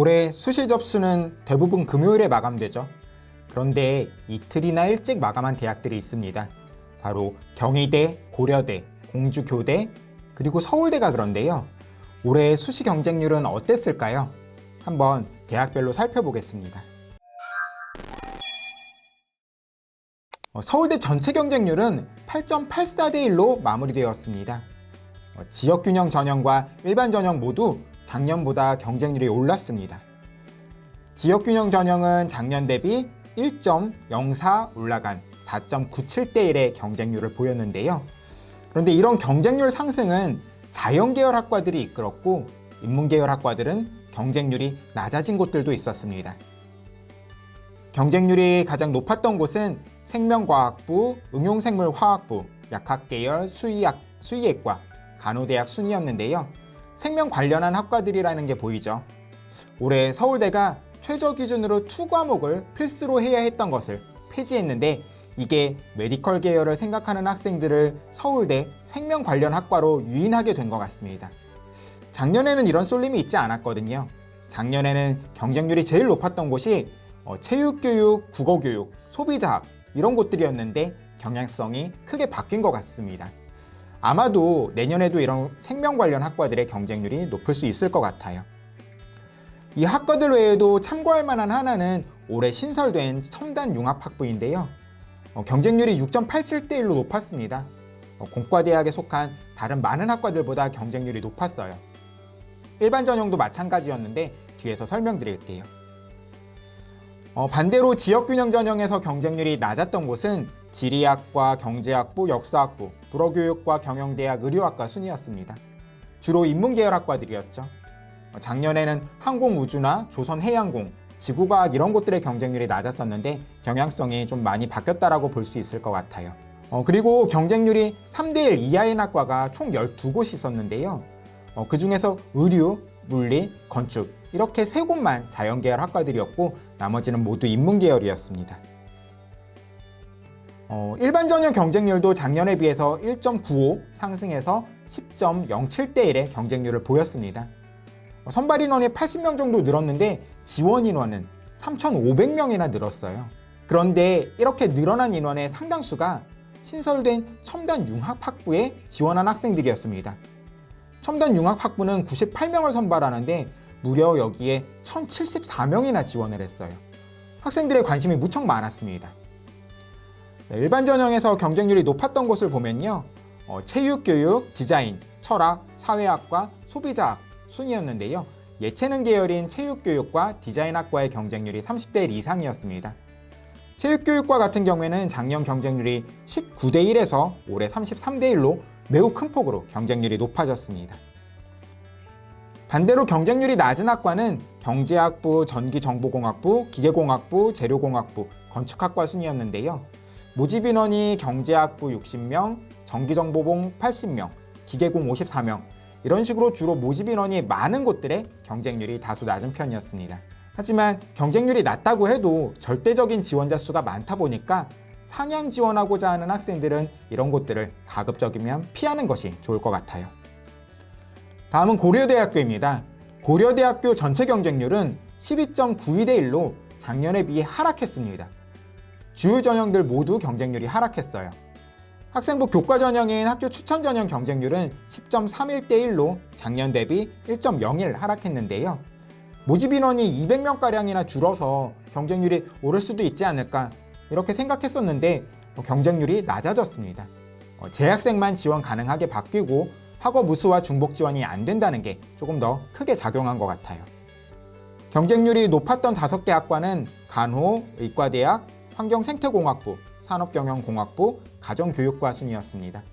올해 수시 접수는 대부분 금요일에 마감되죠. 그런데 이틀이나 일찍 마감한 대학들이 있습니다. 바로 경희대, 고려대, 공주교대, 그리고 서울대가 그런데요. 올해 수시 경쟁률은 어땠을까요? 한번 대학별로 살펴보겠습니다. 어, 서울대 전체 경쟁률은 8.84대 1로 마무리되었습니다. 어, 지역균형 전형과 일반 전형 모두 작년보다 경쟁률이 올랐습니다. 지역균형 전형은 작년 대비 1.04 올라간 4.97대 1의 경쟁률을 보였는데요. 그런데 이런 경쟁률 상승은 자연계열 학과들이 이끌었고 인문계열 학과들은 경쟁률이 낮아진 곳들도 있었습니다. 경쟁률이 가장 높았던 곳은 생명과학부, 응용생물화학부, 약학계열, 수의학, 수의학과, 간호대학 순이었는데요. 생명 관련한 학과들이라는 게 보이죠. 올해 서울대가 최저 기준으로 투 과목을 필수로 해야 했던 것을 폐지했는데 이게 메디컬 계열을 생각하는 학생들을 서울대 생명 관련 학과로 유인하게 된 것 같습니다. 작년에는 이런 쏠림이 있지 않았거든요. 작년에는 경쟁률이 제일 높았던 곳이 어, 체육교육, 국어교육, 소비자학 이런 곳들이었는데 경향성이 크게 바뀐 것 같습니다. 아마도 내년에도 이런 생명 관련 학과들의 경쟁률이 높을 수 있을 것 같아요. 이 학과들 외에도 참고할 만한 하나는 올해 신설된 첨단 융합학부인데요. 어, 경쟁률이 6.87대 1로 높았습니다. 어, 공과대학에 속한 다른 많은 학과들보다 경쟁률이 높았어요. 일반 전형도 마찬가지였는데 뒤에서 설명드릴게요. 어, 반대로 지역균형 전형에서 경쟁률이 낮았던 곳은 지리학과, 경제학부, 역사학부, 불어교육과 경영대학, 의료학과 순이었습니다. 주로 인문계열 학과들이었죠. 어, 작년에는 항공우주나 조선해양공, 지구과학 이런 곳들의 경쟁률이 낮았었는데 경향성이 좀 많이 바뀌었다라고 볼 수 있을 것 같아요. 어, 그리고 경쟁률이 3대1 이하인 학과가 총 12곳이 있었는데요. 어, 그 중에서 의류, 물리, 건축 이렇게 세 곳만 자연계열 학과들이었고 나머지는 모두 인문계열이었습니다. 어, 일반 전형 경쟁률도 작년에 비해서 1.95 상승해서 10.07대 1의 경쟁률을 보였습니다. 어, 선발 인원이 80명 정도 늘었는데 지원 인원은 3,500명이나 늘었어요. 그런데 이렇게 늘어난 인원의 상당수가 신설된 첨단 융합학부에 지원한 학생들이었습니다. 첨단 융합학부는 98명을 선발하는데 무려 여기에 1,074명이나 지원을 했어요. 학생들의 관심이 무척 많았습니다. 네, 일반 전형에서 경쟁률이 높았던 곳을 보면요. 어, 체육교육, 디자인, 철학, 사회학과, 소비자학 순이었는데요. 예체능 계열인 체육교육과 디자인학과의 경쟁률이 30대 1 이상이었습니다. 체육교육과 같은 경우에는 작년 경쟁률이 19대 1에서 올해 33대 1로 매우 큰 폭으로 경쟁률이 높아졌습니다. 반대로 경쟁률이 낮은 학과는 경제학부, 전기정보공학부, 기계공학부, 재료공학부, 건축학과 순이었는데요. 모집 인원이 경제학부 60명, 전기정보공 80명, 기계공 54명 이런 식으로 주로 모집 인원이 많은 곳들의 경쟁률이 다소 낮은 편이었습니다. 하지만 경쟁률이 낮다고 해도 절대적인 지원자 수가 많다 보니까 상향 지원하고자 하는 학생들은 이런 곳들을 가급적이면 피하는 것이 좋을 것 같아요. 다음은 고려대학교입니다. 고려대학교 전체 경쟁률은 12.92대 1로 작년에 비해 하락했습니다. 주요 전형들 모두 경쟁률이 하락했어요. 학생부 교과 전형인 학교 추천 전형 경쟁률은 10.31대 1로 작년 대비 1.01 하락했는데요. 모집 인원이 200명가량이나 줄어서 경쟁률이 오를 수도 있지 않을까 이렇게 생각했었는데 어, 경쟁률이 낮아졌습니다. 어, 재학생만 지원 가능하게 바뀌고 학업 우수와 중복 지원이 안 된다는 게 조금 더 크게 작용한 것 같아요. 경쟁률이 높았던 다섯 개 학과는 간호, 의과대학, 환경생태공학부, 산업경영공학부, 가정교육과 순이었습니다.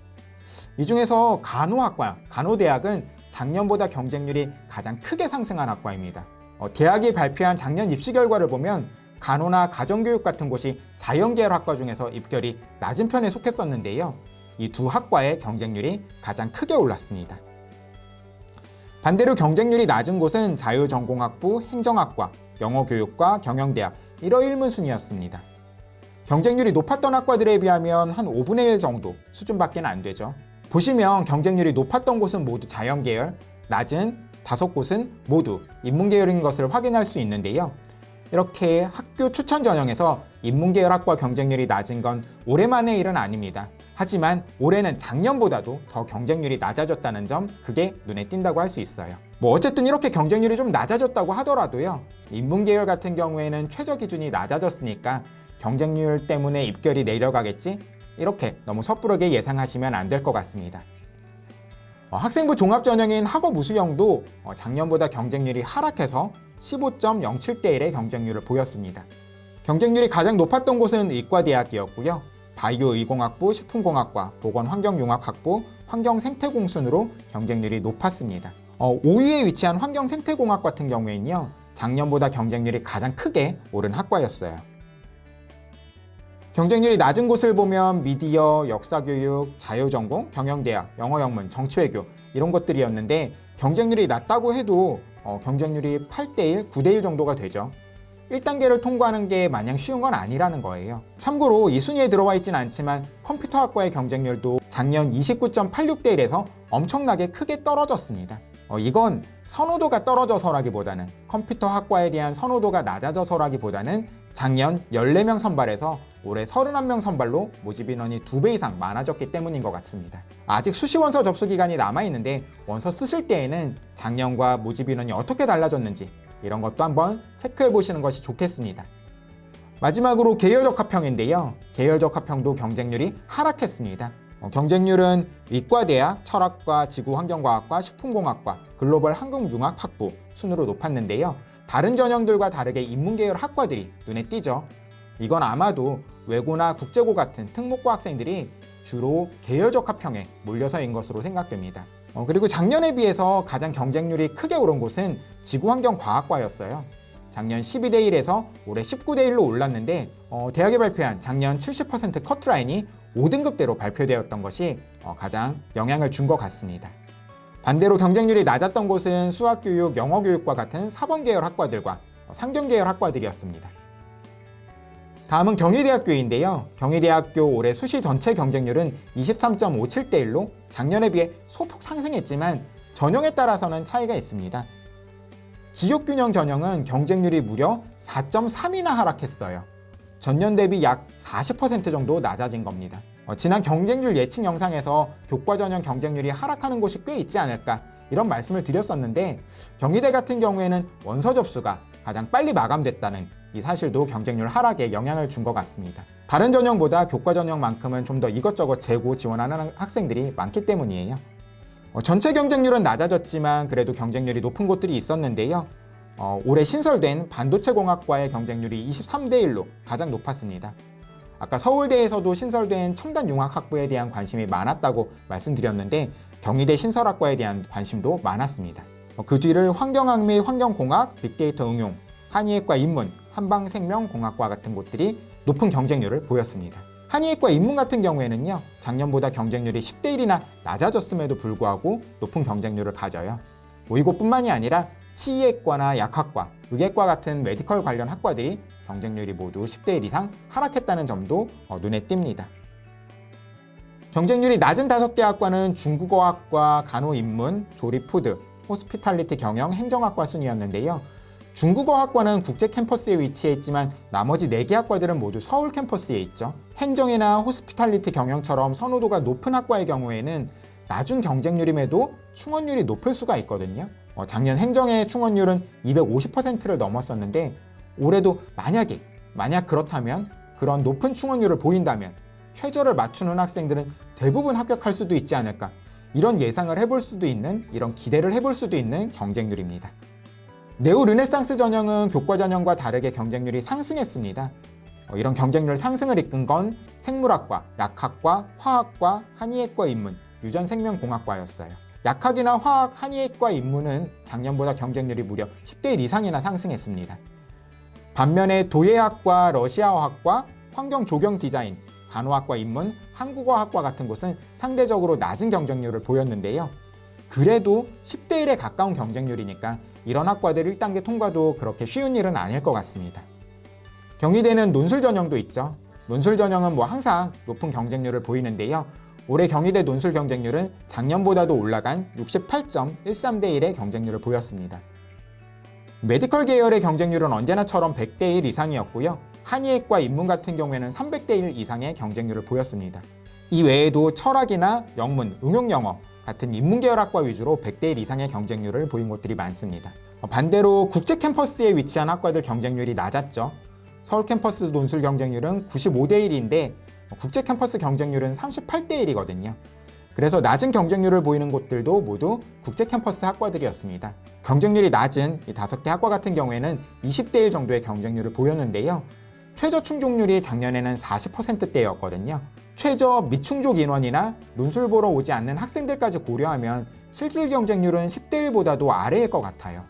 이 중에서 간호학과, 간호대학은 작년보다 경쟁률이 가장 크게 상승한 학과입니다. 어, 대학이 발표한 작년 입시 결과를 보면 간호나 가정교육 같은 곳이 자연계열 학과 중에서 입결이 낮은 편에 속했었는데요. 이 두 학과의 경쟁률이 가장 크게 올랐습니다. 반대로 경쟁률이 낮은 곳은 자유전공학부, 행정학과, 영어교육과 경영대학, 1어 1문 순이었습니다. 경쟁률이 높았던 학과들에 비하면 한 5분의 1 정도 수준밖에 안 되죠. 보시면 경쟁률이 높았던 곳은 모두 자연계열, 낮은 다섯 곳은 모두 인문계열인 것을 확인할 수 있는데요. 이렇게 학교 추천 전형에서 인문계열 학과 경쟁률이 낮은 건 올해만의 일은 아닙니다. 하지만 올해는 작년보다도 더 경쟁률이 낮아졌다는 점 그게 눈에 띈다고 할 수 있어요. 뭐 어쨌든 이렇게 경쟁률이 좀 낮아졌다고 하더라도요. 인문계열 같은 경우에는 최저 기준이 낮아졌으니까 경쟁률 때문에 입결이 내려가겠지? 이렇게 너무 섣부르게 예상하시면 안 될 것 같습니다. 어, 학생부 종합 전형인 학업 우수형도 어, 작년보다 경쟁률이 하락해서 15.07대 1의 경쟁률을 보였습니다. 경쟁률이 가장 높았던 곳은 의과대학이었고요. 바이오의공학부, 식품공학과, 보건환경융합학부, 환경생태공 순으로 경쟁률이 높았습니다. 어, 5위에 위치한 환경생태공학 같은 경우에는요. 작년보다 경쟁률이 가장 크게 오른 학과였어요. 경쟁률이 낮은 곳을 보면 미디어, 역사교육, 자유전공, 경영대학, 영어영문, 정치외교 이런 것들이었는데 경쟁률이 낮다고 해도 어, 경쟁률이 8대1, 9대1 정도가 되죠. 1단계를 통과하는 게 마냥 쉬운 건 아니라는 거예요. 참고로 이 순위에 들어와 있진 않지만 컴퓨터학과의 경쟁률도 작년 29.86대 1에서 엄청나게 크게 떨어졌습니다. 어, 이건 선호도가 떨어져서라기보다는 컴퓨터 학과에 대한 선호도가 낮아져서라기보다는 작년 14명 선발에서 올해 31명 선발로 모집 인원이 2배 이상 많아졌기 때문인 것 같습니다. 아직 수시 원서 접수 기간이 남아있는데 원서 쓰실 때에는 작년과 모집 인원이 어떻게 달라졌는지 이런 것도 한번 체크해 보시는 것이 좋겠습니다. 마지막으로 계열적 합평인데요. 계열적 합평도 경쟁률이 하락했습니다. 어, 경쟁률은 의과대학, 철학과, 지구환경과학과, 식품공학과, 글로벌 한국융합 학부 순으로 높았는데요. 다른 전형들과 다르게 인문계열 학과들이 눈에 띄죠. 이건 아마도 외고나 국제고 같은 특목고 학생들이 주로 계열적 합평에 몰려서인 것으로 생각됩니다. 어, 그리고 작년에 비해서 가장 경쟁률이 크게 오른 곳은 지구환경과학과였어요. 작년 12대 1에서 올해 19대 1로 올랐는데 어, 대학이 발표한 작년 70% 커트라인이 5등급대로 발표되었던 것이 어, 가장 영향을 준 것 같습니다. 반대로 경쟁률이 낮았던 곳은 수학교육, 영어교육과 같은 사범 계열 학과들과 어, 상경 계열 학과들이었습니다. 다음은 경희대학교인데요. 경희대학교 올해 수시 전체 경쟁률은 23.57대 1로 작년에 비해 소폭 상승했지만 전형에 따라서는 차이가 있습니다. 지역균형 전형은 경쟁률이 무려 4.3이나 하락했어요. 전년 대비 약 40% 정도 낮아진 겁니다. 어, 지난 경쟁률 예측 영상에서 교과 전형 경쟁률이 하락하는 곳이 꽤 있지 않을까 이런 말씀을 드렸었는데 경희대 같은 경우에는 원서 접수가 가장 빨리 마감됐다는 이 사실도 경쟁률 하락에 영향을 준 것 같습니다. 다른 전형보다 교과 전형만큼은 좀 더 이것저것 재고 지원하는 학생들이 많기 때문이에요. 어, 전체 경쟁률은 낮아졌지만 그래도 경쟁률이 높은 곳들이 있었는데요. 어, 올해 신설된 반도체공학과의 경쟁률이 23대 1로 가장 높았습니다. 아까 서울대에서도 신설된 첨단융합학부에 대한 관심이 많았다고 말씀드렸는데 경희대 신설학과에 대한 관심도 많았습니다. 어, 그 뒤를 환경학 및 환경공학, 빅데이터 응용, 한의학과 인문, 한방생명공학과 같은 곳들이 높은 경쟁률을 보였습니다. 한의학과 인문 같은 경우에는요, 작년보다 경쟁률이 10대 1이나 낮아졌음에도 불구하고 높은 경쟁률을 가져요. 뭐 이것뿐만이 아니라 치의학과나 약학과, 의학과 같은 메디컬 관련 학과들이 경쟁률이 모두 10대 1 이상 하락했다는 점도 어, 눈에 띕니다. 경쟁률이 낮은 다섯 개 학과는 중국어학과, 간호인문, 조리푸드, 호스피탈리티 경영, 행정학과 순이었는데요. 중국어학과는 국제 캠퍼스에 위치해 있지만 나머지 4개 학과들은 모두 서울 캠퍼스에 있죠. 행정이나 호스피탈리티 경영처럼 선호도가 높은 학과의 경우에는 낮은 경쟁률임에도 충원율이 높을 수가 있거든요. 어, 작년 행정의 충원율은 250%를 넘었었는데 올해도 만약에 만약 그렇다면 그런 높은 충원율을 보인다면 최저를 맞추는 학생들은 대부분 합격할 수도 있지 않을까 이런 예상을 해볼 수도 있는 이런 기대를 해볼 수도 있는 경쟁률입니다. 네오 르네상스 전형은 교과 전형과 다르게 경쟁률이 상승했습니다. 어, 이런 경쟁률 상승을 이끈 건 생물학과, 약학과, 화학과, 한의학과 인문, 유전생명공학과였어요. 약학이나 화학, 한의학과 인문은 작년보다 경쟁률이 무려 10대 1 이상이나 상승했습니다. 반면에 도예학과, 러시아어학과, 환경조경 디자인, 간호학과 인문, 한국어학과 같은 곳은 상대적으로 낮은 경쟁률을 보였는데요. 그래도 10대 1에 가까운 경쟁률이니까 이런 학과들 1단계 통과도 그렇게 쉬운 일은 아닐 것 같습니다. 경희대는 논술 전형도 있죠. 논술 전형은 뭐 항상 높은 경쟁률을 보이는데요. 올해 경희대 논술 경쟁률은 작년보다도 올라간 68.13대 1의 경쟁률을 보였습니다. 메디컬 계열의 경쟁률은 언제나처럼 100대 1 이상이었고요. 한의학과 인문 같은 경우에는 300대 1 이상의 경쟁률을 보였습니다. 이 외에도 철학이나 영문, 응용영어 같은 인문계열학과 위주로 100대 1 이상의 경쟁률을 보인 곳들이 많습니다. 어, 반대로 국제 캠퍼스에 위치한 학과들 경쟁률이 낮았죠. 서울 캠퍼스 논술 경쟁률은 95대 1인데 국제 캠퍼스 경쟁률은 38대 1이거든요. 그래서 낮은 경쟁률을 보이는 곳들도 모두 국제 캠퍼스 학과들이었습니다. 경쟁률이 낮은 이 다섯 개 학과 같은 경우에는 20대 1 정도의 경쟁률을 보였는데요. 최저 충족률이 작년에는 40%대였거든요. 최저 미충족 인원이나 논술 보러 오지 않는 학생들까지 고려하면 실질 경쟁률은 10대 1보다도 아래일 것 같아요.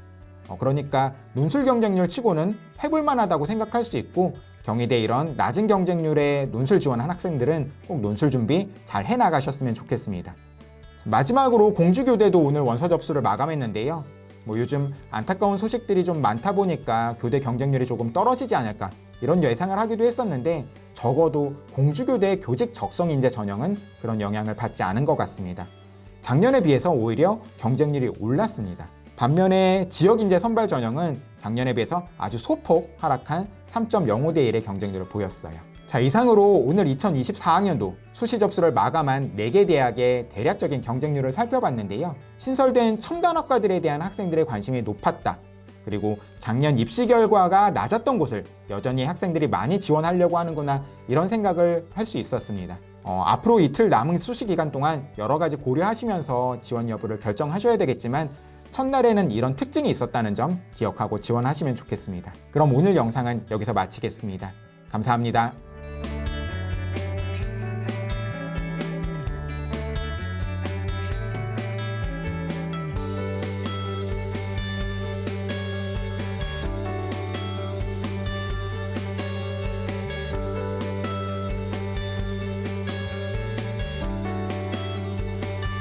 어, 그러니까 논술 경쟁률 치고는 해볼만하다고 생각할 수 있고 경희대 이런 낮은 경쟁률의 논술 지원한 학생들은 꼭 논술 준비 잘 해나가셨으면 좋겠습니다. 마지막으로 공주교대도 오늘 원서 접수를 마감했는데요. 뭐 요즘 안타까운 소식들이 좀 많다 보니까 교대 경쟁률이 조금 떨어지지 않을까 이런 예상을 하기도 했었는데 적어도 공주교대 교직 적성 인재 전형은 그런 영향을 받지 않은 것 같습니다. 작년에 비해서 오히려 경쟁률이 올랐습니다. 반면에 지역 인재 선발 전형은 작년에 비해서 아주 소폭 하락한 3.05대 1의 경쟁률을 보였어요. 자, 이상으로 오늘 2024학년도 수시 접수를 마감한 4개 대학의 대략적인 경쟁률을 살펴봤는데요. 신설된 첨단학과들에 대한 학생들의 관심이 높았다. 그리고 작년 입시 결과가 낮았던 곳을 여전히 학생들이 많이 지원하려고 하는구나 이런 생각을 할 수 있었습니다. 어, 앞으로 이틀 남은 수시 기간 동안 여러 가지 고려하시면서 지원 여부를 결정하셔야 되겠지만 첫날에는 이런 특징이 있었다는 점 기억하고 지원하시면 좋겠습니다. 그럼 오늘 영상은 여기서 마치겠습니다. 감사합니다.